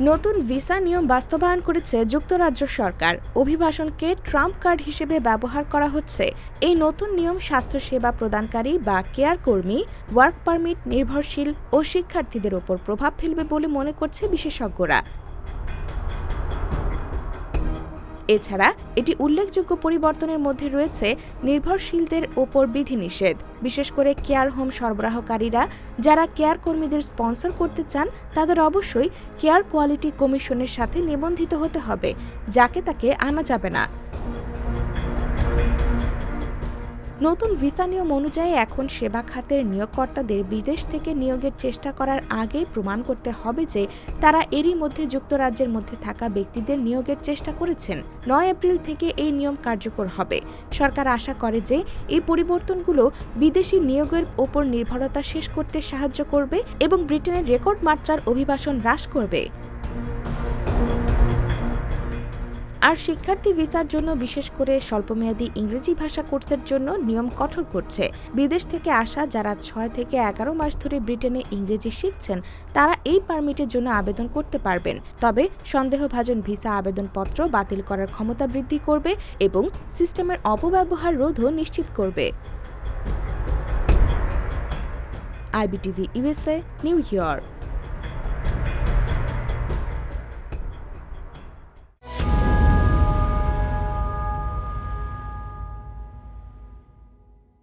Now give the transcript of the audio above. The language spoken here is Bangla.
নতুন ভিসা নিয়ম বাস্তবায়ন করেছে যুক্তরাজ্য সরকার। অভিবাসনকে ট্রাম্প কার্ড হিসেবে ব্যবহার করা হচ্ছে। এই নতুন নিয়ম স্বাস্থ্যসেবা প্রদানকারী বা কেয়ার কর্মী, ওয়ার্ক পারমিট নির্ভরশীল ও শিক্ষার্থীদের ওপর প্রভাব ফেলবে বলে মনে করছে বিশেষজ্ঞরা। এছাড়া এটি উল্লেখযোগ্য পরিবর্তনের মধ্যে রয়েছে নির্ভরশীলদের ওপর বিধিনিষেধ। বিশেষ করে কেয়ার হোম সরবরাহকারীরা যারা কেয়ার কর্মীদের স্পন্সর করতে চান, তাদের অবশ্যই কেয়ার কোয়ালিটি কমিশনের সাথে নিবন্ধিত হতে হবে, যাকে তাকে আনা যাবে না। নতুন ভিসা নিয়ম অনুযায়ী এখন সেবা খাতের নিয়োগকর্তাদের বিদেশ থেকে নিয়োগের চেষ্টা করার আগেই প্রমাণ করতে হবে যে তারা এরই মধ্যে যুক্তরাজ্যের মধ্যে থাকা ব্যক্তিদের নিয়োগের চেষ্টা করেছেন। নয় এপ্রিল থেকে এই নিয়ম কার্যকর হবে। সরকার আশা করে যে এই পরিবর্তনগুলো বিদেশি নিয়োগের ওপর নির্ভরতা শেষ করতে সাহায্য করবে এবং ব্রিটেনের রেকর্ড মাত্রার অভিবাসন হ্রাস করবে। আর শিক্ষার্থী ভিসার জন্য বিশেষ করে স্বল্পমেয়াদী ইংরেজি ভাষা কোর্সের জন্য নিয়ম কঠোর করছে। বিদেশ থেকে আসা যারা ছয় থেকে এগারো মাস ধরে ব্রিটেনে ইংরেজি শিখছেন, তারা এই পারমিটের জন্য আবেদন করতে পারবেন। তবে সন্দেহভাজন ভিসা আবেদনপত্র বাতিল করার ক্ষমতা বৃদ্ধি করবে এবং সিস্টেমের অপব্যবহার রোধও নিশ্চিত করবে। IBTV USA New York.